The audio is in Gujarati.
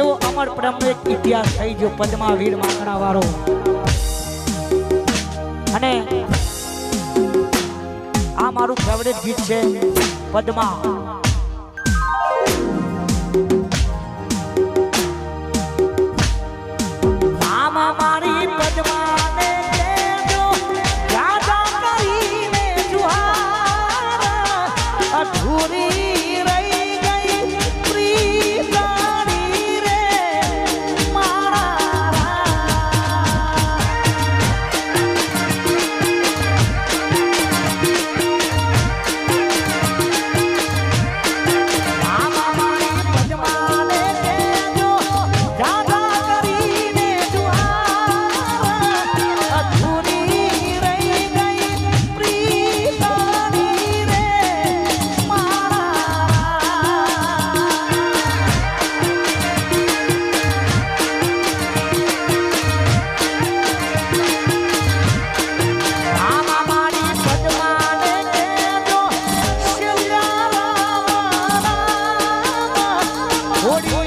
એવો અમર એક ઇતિહાસ થઈ ગયો પદ્મા વીર માંગણા વાળો. અને આ મારું ફેવરેટ ગીત છે પદ્મા. ঘুরে What do you